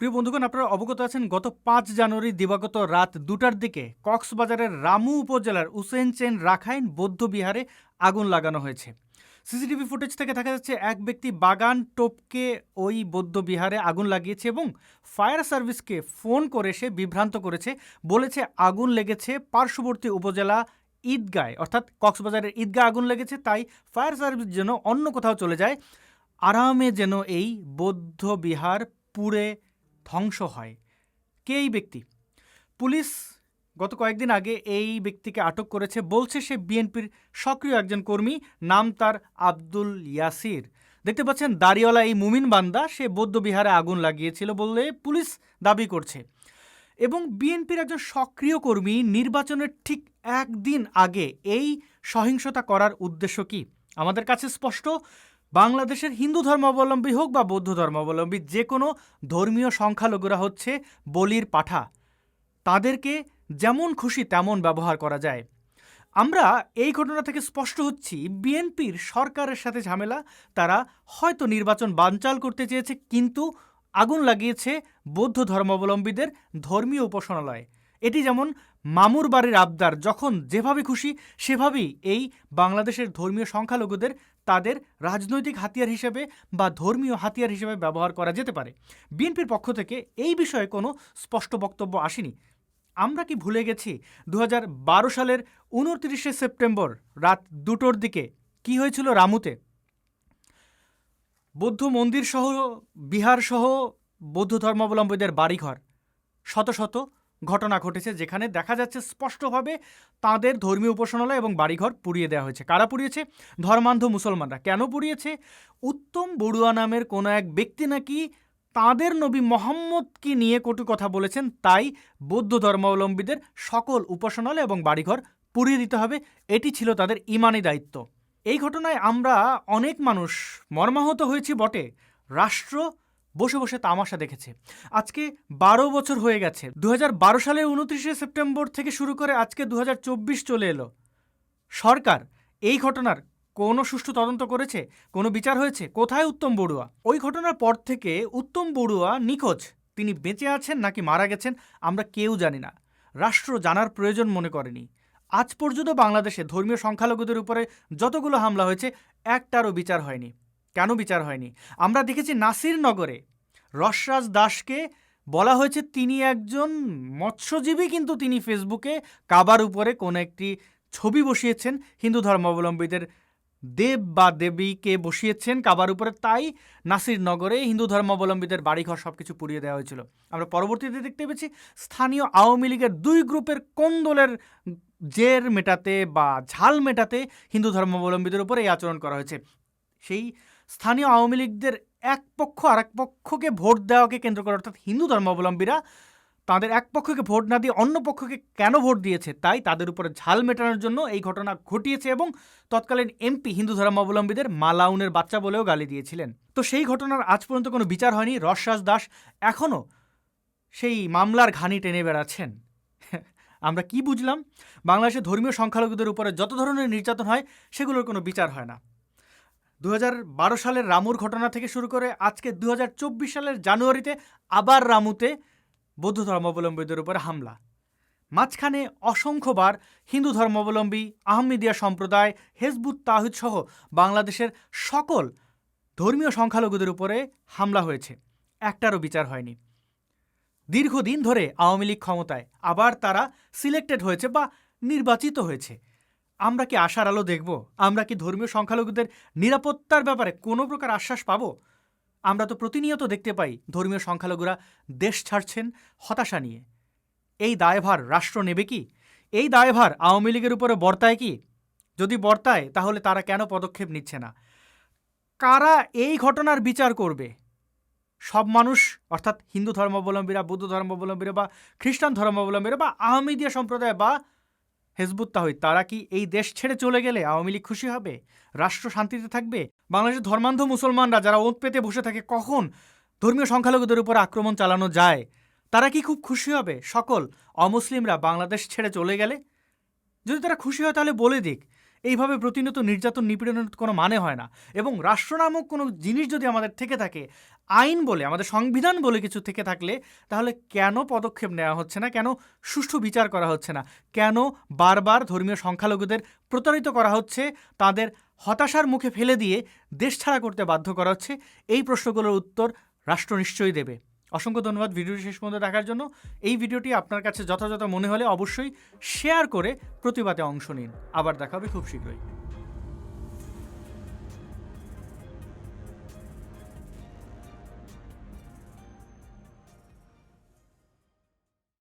প্রিয় বন্ধুগণ, আপনারা অবগত আছেন, গত পাঁচ জানুয়ারি দিবাগত রাত দুটার দিকে কক্সবাজারের রামু উপজেলার উসেন চেন রাখাইন বৌদ্ধ বিহারে আগুন লাগানো হয়েছে। সিসিটিভি ফুটেজ থেকে দেখা যাচ্ছে, এক ব্যক্তি বাগান টোপকে ওই বৌদ্ধ বিহারে আগুন লাগিয়েছে এবং ফায়ার সার্ভিসকে ফোন করে সে বিভ্রান্ত করেছে। বলেছে, আগুন লেগেছে পার্শ্ববর্তী উপজেলা ঈদগায়। অর্থাৎ কক্সবাজারের ঈদগাহ আগুন লেগেছে, তাই ফায়ার সার্ভিস যেন অন্য কোথাও চলে যায়, আরামে যেন এই বৌদ্ধ বিহার পুড়ে ধ্বংস হয়। কে এই ব্যক্তি? পুলিশ গত কয়েকদিন আগে এই ব্যক্তিকে আটক করেছে। বলছে সে বিএনপির সক্রিয় একজন কর্মী, নাম তার আব্দুল ইয়াসির। দেখতে পাচ্ছেন, দাড়িওয়ালা এই মুমিন বান্দা, সে বৌদ্ধ বিহারে আগুন লাগিয়েছিল বলে পুলিশ দাবি করছে। এবং বিএনপির একজন সক্রিয় কর্মী নির্বাচনের ঠিক একদিন আগে এই সহিংসতা করার উদ্দেশ্য কি? আমাদের কাছে স্পষ্ট বাংলাদেশের হিন্দু ধর্মাবলম্বী হোক বা বৌদ্ধ ধর্মাবলম্বী, যে কোনো ধর্মীয় সংখ্যালঘুরা হচ্ছে বলির পাঠা। তাদেরকে যেমন খুশি তেমন ব্যবহার করা যায়। আমরা এই ঘটনা থেকে স্পষ্ট হচ্ছি, বিএনপির সরকারের সাথে ঝামেলা, তারা হয়তো নির্বাচন বানচাল করতে চেয়েছে, কিন্তু আগুন লাগিয়েছে বৌদ্ধ ধর্মাবলম্বীদের ধর্মীয় উপাসনালয়। এটি যেমন মামুর বাড়ির আবদার, যখন যেভাবে খুশি সেভাবেই এই বাংলাদেশের ধর্মীয় সংখ্যালঘুদের তাদের রাজনৈতিক হাতিয়ার হিসেবে বা ধর্মীয় হাতিয়ার হিসেবে ব্যবহার করা যেতে পারে। বিএনপির পক্ষ থেকে এই বিষয়ে কোনো স্পষ্ট বক্তব্য আসেনি। আমরা কি ভুলে গেছি দু হাজার বারো সালের উনত্রিশে সেপ্টেম্বর রাত দুটোর দিকে কি হয়েছিল রামুতে? বৌদ্ধ মন্দির সহ বিহার সহ বৌদ্ধ ধর্মাবলম্বীদের বাড়িঘর। শত শত ঘটনা ঘটেছে যেখানে দেখা যাচ্ছে স্পষ্টভাবে তাদের ধর্মীয় উপাসনালয় এবং বাড়িঘর পুড়িয়ে দেওয়া হয়েছে। কারা পুড়িয়েছে? ধর্মান্ধ মুসলমানরা। কেন পুড়িয়েছে? উত্তম বড়ুয়া নামের কোনো এক ব্যক্তি নাকি তাঁদের নবী মোহাম্মদকে নিয়ে কটু কথা বলেছেন, তাই বৌদ্ধ ধর্মাবলম্বীদের সকল উপাসনালয় এবং বাড়িঘর পুড়িয়ে দিতে হবে। এটি ছিল তাদের ইমানি দায়িত্ব। এই ঘটনায় আমরা অনেক মানুষ মর্মাহত হয়েছি বটে। রাষ্ট্র বসে বসে তামাশা দেখেছে। আজকে বারো বছর হয়ে গেছে। দু হাজার বারো সালের উনত্রিশে সেপ্টেম্বর থেকে শুরু করে আজকে দু হাজার চব্বিশ চলে এলো। সরকার এই ঘটনার কোনো সুষ্ঠু তদন্ত করেছে? কোনো বিচার হয়েছে? কোথায় উত্তম বড়ুয়া? ওই ঘটনার পর থেকে উত্তম বড়ুয়া নিখোঁজ। তিনি বেঁচে আছেন নাকি মারা গেছেন আমরা কেউ জানি না। রাষ্ট্র জানার প্রয়োজন মনে করেনি। আজ পর্যন্ত বাংলাদেশে ধর্মীয় সংখ্যালঘুদের উপরে যতগুলো হামলা হয়েছে, একটারও বিচার হয়নি। কেন বিচার হয়নি? আমরা দেখেছি নাসিরনগরে রসরাজ দাসকে বলা হয়েছে তিনি একজন মৎস্যজীবী, কিন্তু তিনি ফেসবুকে কাবার উপরে কোনো একটি ছবি বসিয়েছেন। হিন্দু ধর্মাবলম্বীদের দেব বা দেবীকে বসিয়েছেন কাবার উপরে, তাই নাসিরনগরে হিন্দু ধর্মাবলম্বীদের বাড়িঘর সব কিছু পুড়িয়ে দেওয়া হয়েছিল। আমরা পরবর্তীতে দেখতে পেয়েছি স্থানীয় আওয়ামী লীগের দুই গ্রুপের কোন্দলের জের মেটাতে বা ঝাল মেটাতে হিন্দু ধর্মাবলম্বীদের উপর এই আচরণ করা হয়েছে। সেই স্থানীয় আওয়ামী লীগদের এক পক্ষ আর এক পক্ষকে ভোট দেওয়াকে কেন্দ্র করে, অর্থাৎ হিন্দু ধর্মাবলম্বীরা তাদের এক পক্ষকে ভোট না দিয়ে অন্য পক্ষকে কেন ভোট দিয়েছে? তাই তাদের উপরে ঝাল মেটানোর জন্য এই ঘটনা ঘটিয়েছে এবং তৎকালীন এমপি হিন্দু ধর্মাবলম্বীদের মালাউনের বাচ্চা বলেও গালি দিয়েছিলেন। তো সেই ঘটনার আজ পর্যন্ত কোনো বিচার হয়নি। রসরাজ দাস এখনও সেই মামলার ঘানি টেনে বেড়াচ্ছেন। আমরা কি বুঝলাম? বাংলাদেশের ধর্মীয় সংখ্যালঘুদের উপরে যত ধরনের নির্যাতন হয়, সেগুলোর কোনো বিচার হয় না। দু হাজার বারো সালের রামুর ঘটনা থেকে শুরু করে আজকে দু হাজার চব্বিশ সালের জানুয়ারিতে আবার রামুতে বৌদ্ধ ধর্মাবলম্বীদের উপরে হামলা। মাঝখানে অসংখ্যবার হিন্দু ধর্মাবলম্বী আহমেদিয়া সম্প্রদায়, হেজবুত তাহিদ সহ বাংলাদেশের সকল ধর্মীয় সংখ্যালঘুদের উপরে হামলা হয়েছে। একটারও বিচার হয়নি। দীর্ঘদিন ধরে আওয়ামী লীগ ক্ষমতায় আবার তারা সিলেক্টেড হয়েছে বা নির্বাচিত হয়েছে। আমরা কি আশার আলো দেখব? আমরা কি ধর্মীয় সংখ্যালঘুদের নিরাপত্তার ব্যাপারে কোনো প্রকার আশ্বাস পাব? আমরা তো প্রতিনিয়ত দেখতে পাই ধর্মীয় সংখ্যালঘুরা দেশ ছাড়ছেন হতাশা নিয়ে। এই দায়ভার রাষ্ট্র নেবে কি? এই দায়ভার আওয়ামী লীগের উপরে বর্তায় কি? যদি বর্তায়, তাহলে তারা কেন পদক্ষেপ নিচ্ছে না? কারা এই ঘটনার বিচার করবে? সব মানুষ, অর্থাৎ হিন্দু ধর্মাবলম্বীরা, বৌদ্ধ ধর্মাবলম্বীরা বা খ্রিস্টান ধর্মাবলম্বীরা বা আহমেদিয়া সম্প্রদায় বা হেজবুত তারা কি এই দেশ ছেড়ে চলে গেলে আওয়ামী লীগ খুশি হবে? রাষ্ট্র শান্তিতে থাকবে? বাংলাদেশের ধর্মান্ধ মুসলমানরা যারা ওঁত পেতে বসে থাকে কখন ধর্মীয় সংখ্যালঘুদের উপর আক্রমণ চালানো যায়? তারা কি খুব খুশি হবে? সকল অমুসলিমরা বাংলাদেশ ছেড়ে চলে গেলে? যদি তারা খুশি হয় তাহলে বলে দিক। এইভাবে প্রতিনিয়ত নির্যাতন নিপীড়নের কোনো মানে হয় না। এবং রাষ্ট্র নামক কোনো জিনিস যদি আমাদের থেকে থাকে, আইন বলে, আমাদের সংবিধান বলে কিছু থেকে থাকলে, তাহলে কেন পদক্ষেপ নেওয়া হচ্ছে না? কেন সুষ্ঠু বিচার করা হচ্ছে না? কেন বারবার ধর্মীয় সংখ্যালঘুদের প্রতারিত করা হচ্ছে? তাদের হতাশার মুখে ফেলে দিয়ে দেশ ছাড়া করতে বাধ্য করা হচ্ছে? এই প্রশ্নগুলোর উত্তর রাষ্ট্র নিশ্চয়ই দেবে। অসংখ্য ধন্যবাদ ভিডিওটি শেষ পর্যন্ত দেখার জন্য। এই ভিডিওটি আপনার কাছে যথাযথ মনে হলে অবশ্যই শেয়ার করে প্রতিবাদে অংশ নিন। আবার দেখা হবে খুব শীঘ্রই।